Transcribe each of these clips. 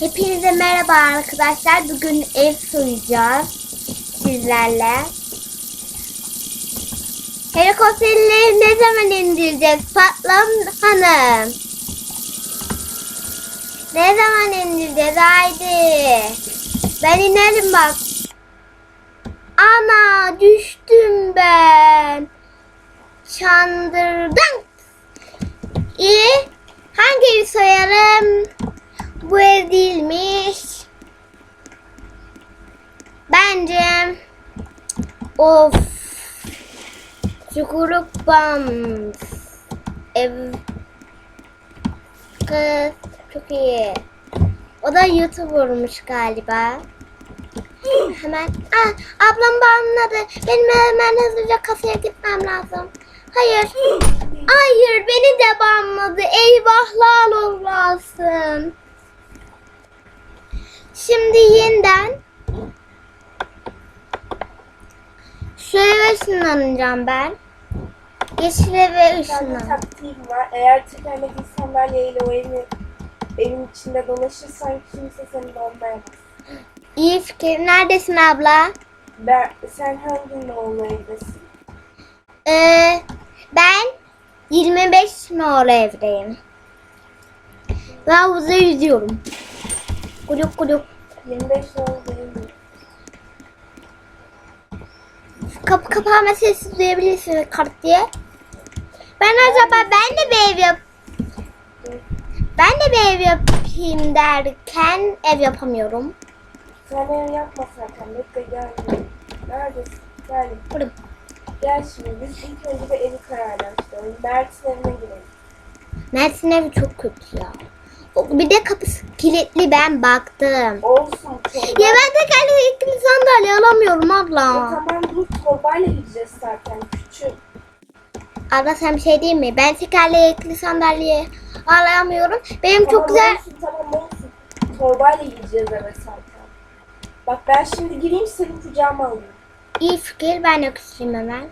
Hepinize merhaba arkadaşlar. Bugün ev soyacağız sizlerle. Helikopterleri ne zaman indireceğiz Patlam Hanım? Ne zaman indireceğiz? Haydi. Ben inerim bak. Ana düştüm ben. Çandırdan. İyi. Hangi evi soyarım? Bu ev. Bence of Çukuruk Bams ev kız çok iyi. O da YouTuber'mış galiba. Hemen ah, ablam banladı. Benim hemen hızlıca kasaya gitmem lazım. Hayır. Hayır beni de banladı. Eyvahlar olmasın. Şimdi yeniden eve ışınlanacağım ben. Yeşil eve Bir tane ışınlan. taktiğim var. Eğer tekerlekli sandalyeyle o evi evin içinde dolaşırsan kimse seni bombaya İyi fikir. Neredesin abla? Ben, sen hangi oğlu evdesin? Ee, ben 25 numara evdeyim. Ve havuza yüzüyorum. Kuluk kuluk. 25 oğlu değil? Kapı kapanma sesi duyabilirsiniz kart diye. Ben acaba ben de bir ev yap ben de bir ev yapayım derken ev yapamıyorum. Sen ev yapma zaten. Bekle gel. Neredesin? Gel. Burada. Gel şimdi. Biz ilk önce bir evi kararlaştıralım. Mert'in evine girelim. Mert'in evi çok kötü ya. Bir de kapısı kilitli ben baktım. Olsun. Torba. Ya ben tekerlekli sandalye alamıyorum Ya abla. tamam dur torbayla gideceğiz zaten. Küçük. Abla sen bir şey diyeyim mi? Ben tekerlekli sandalye alamıyorum. Benim çok Tamam güzel... Olsun, tamam olsun. Torbayla gideceğiz eve zaten. Bak ben şimdi gireyim seni kucağıma alayım. İyi fikir. Ben de küçüleyim hemen.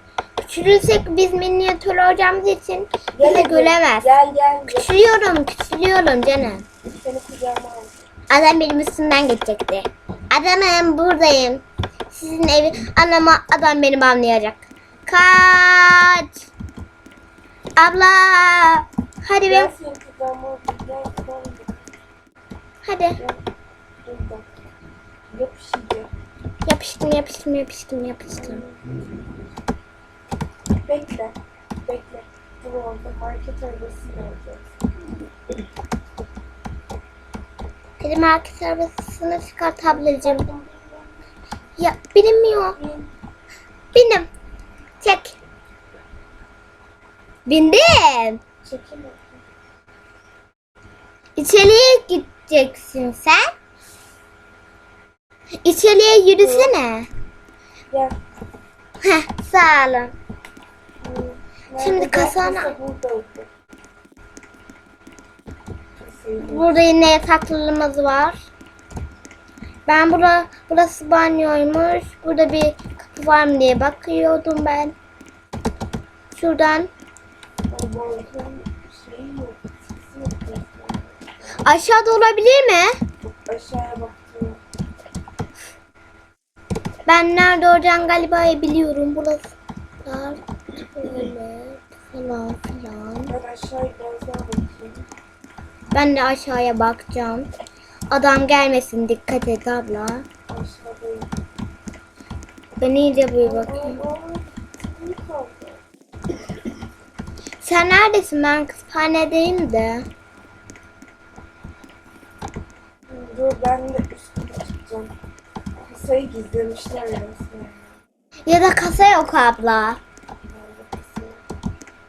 Küçülürsek biz minyatür olacağımız için Gel bizi göremez. Gel gel. Küçülüyorum, küçülüyorum canım. Seni kucağıma alayım. Adam benim üstümden geçecekti. Adamım buradayım. Sizin evi anama adam beni anlayacak. Kaç. Abla. Hadi Gel be. seni kucağıma alayım. Gel gel. Hadi. Yapışacak. Yapıştım yapıştım yapıştım yapıştım. Bekle. Bekle. Dur orada market arabasını alacağız. Hadi market arabasını çıkart ablacığım. Ya binmiyor. Bin. Bindim. Çek. Bindim. Çekil. İçeriye gideceksin sen. İçeriye yürüsene. Gel. Heh, sağ olun. Şimdi kasana- Burada yine yataklılığımız var. Ben bura, burası banyoymuş. Burada bir kapı var mı diye bakıyordum ben. Şuradan aşağıda olabilir mi? Aşağıya baktım. Ben nerede olacağını galiba biliyorum. Burası dar, falan filan. Ben aşağıya biraz daha bakayım. Ben de aşağıya bakacağım. Adam gelmesin dikkat et abla. Aşağıdayım. Ben iyice bir bakayım. Sen neredesin? Ben kütüphanedeyim de. Dur ben de üstüne çıkacağım. Kasayı gizlemişler resmen. Ya da kasa yok abla.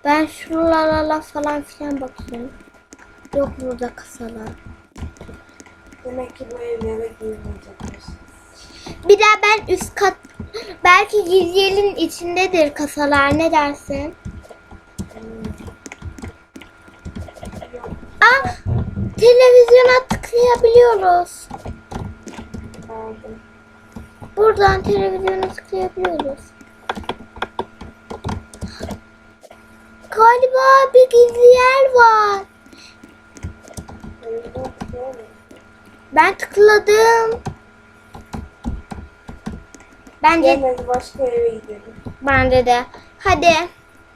Ben şuralara falan filan bakayım. Yok burada kasalar. Demek ki bu evlere girmeyecekmiş. Bir daha ben üst kat belki gizli içindedir kasalar ne dersin? Ah televizyona tıklayabiliyoruz. Buradan televizyona tıklayabiliyoruz. Galiba bir gizli yer var. Ben tıkladım. Bence Gelmedi başka eve gidelim. bence de. Hadi.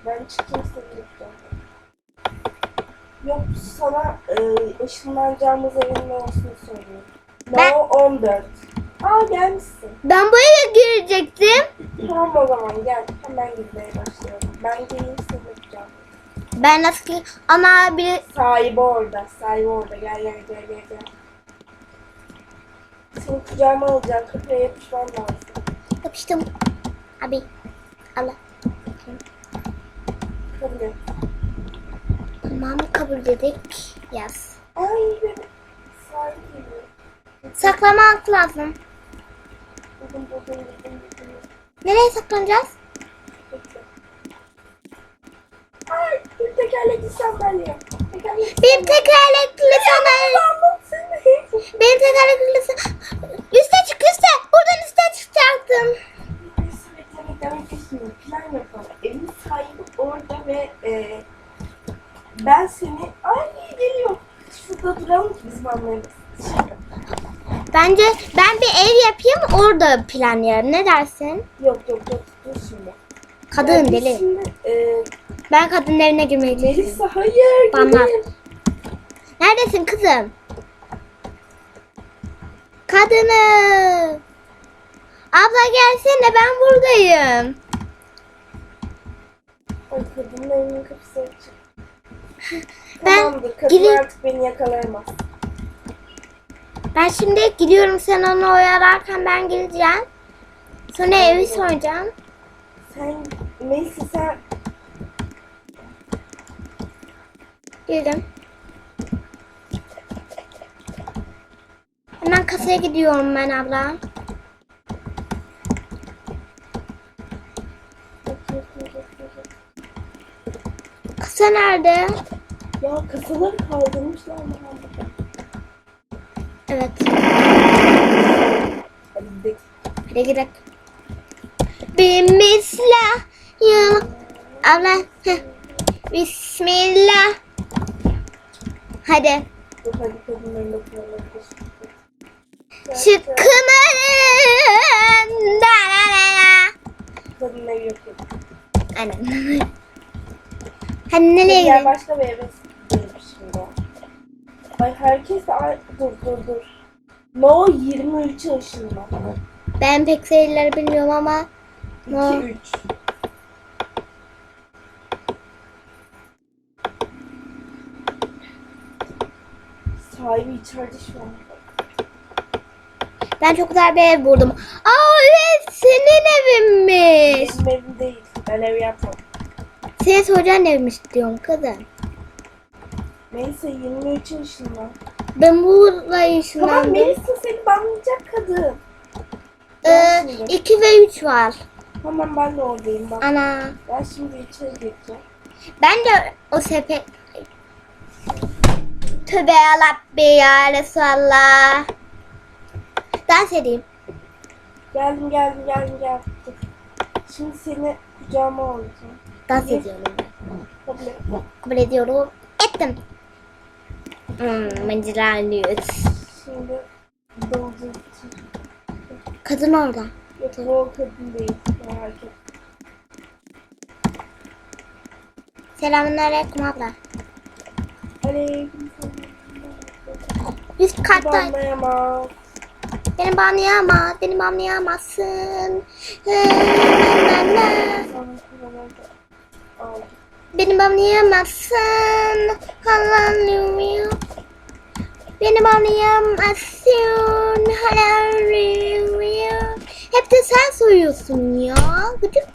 Ben çıkayım seni. Yok sana e, ışınlanacağımız evin ne olsun. Ben- No 14. Aa gelmişsin. Ben bu eve girecektim. Tamam o zaman gel. Hemen gitmeye başlayalım. Ben geleyim. Ben nasıl ki ana bir Sahibi orada. Sahibi orada. Gel gel gel gel gel. Seni kucağıma alacağım. Kapıya yapışmam lazım. yapıştım. Abi. Allah. Kabul et. Tamam kabul dedik. Yaz. Ay benim. Sahibi. Saklamak lazım. Buldum buldum buldum buldum. Nereye saklanacağız? Bekle. Ay bir tekerlekli sandalye. Tekerlekli Benim tekerlekli sandalye. Benim tekerlekli sandalye. Üste çık üste. Buradan üste çıkacaktım. Neyse bekle bekle bekle şimdi. Plan yapalım. Evin sahibi orada ve e, ben seni... Ay geliyor. Şurada duralım ki bizim anlayalım. Bence ben bir ev yapayım orada planlayalım. Ne dersin? Yok yok yok dur şimdi. Kadın deli. Şimdi, e, Ben kadın evine çalışıyorum. Melisa hayır gidelim. Neredesin kızım? Kadını. Abla gelsene ben buradayım. Ay kadının evinin kapısı açık. Ben Tamamdır kadın artık beni yakalayamaz. Ben şimdi gidiyorum sen onu oyalarken ben geleceğim. Sonra evi soracağım. Sen Melisa sen Girdim. Hemen kasaya gidiyorum ben abla. Kasa nerede? Ya kasaları kaldırmışlar Muhammed. Evet. Hadi gidelim. Hadi gidelim. Bismillah. Ya. Abla. Bismillah. Hadi. Lokmalarına Şıkkımarın. Da la la la. Kadın evi yapıyor. Aynen. Hadi nereye gidelim? başka bir eve gidelim şimdi. Ay herkes ay dur dur dur. No 23 yaşında. Ben pek sayıları bilmiyorum ama 2 No. 3. Sahibi içeride şu an. ben çok güzel bir ev buldum. Aa evet senin evinmiş. Benim evim değil. Ben ev yapmam. Senin soracağın evmiş diyorum kızım. Melisa 23 yaşında. Ben burada Tamam yaşlandım. Melisa seni banlayacak kadın. Ee, 2 ve 3 var. Tamam ben de oradayım bak. Ana. Ben şimdi içeri geçeceğim. Ben de o sepet... Tövbe yarabbi ya Resulallah. Dans edeyim. Geldim geldim geldim geldim. Şimdi seni kucağıma alacağım. Dans ediyorum ben. Kabul et. Kabul ediyorum. Ettim. Hmm, mıncırlanıyoruz. Şimdi dalacağız. Kadın orada. Yok o kadın değil. Etme. Selamünaleyküm abla. Aleyküm Üst katta. Banlayamaz. Beni banlayamaz. Beni banlayamazsın. Beni banlayamazsın. Hallelujah. Beni banlayamazsın. Hallelujah. Hep de sen soruyorsun ya. Gıcık.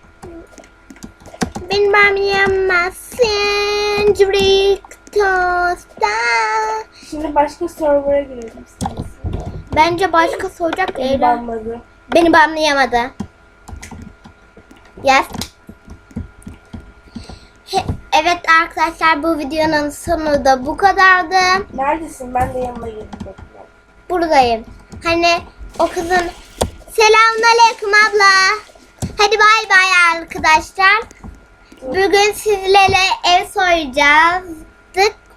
Beni banlayamazsın. Cibrik tosta. Şimdi başka server'a girelim istersen. Bence başka soracak Beni Eylem. banladı. Beni banlayamadı. Yes. He- Evet arkadaşlar bu videonun sonu da bu kadardı. Neredesin? Ben de yanına bekle. Buradayım. Hani o kızın Selamünaleyküm abla. Hadi bay bay arkadaşlar. Bugün sizlerle ev soyacağız.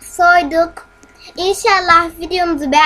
Soyduk. İnşallah videomuzu beğen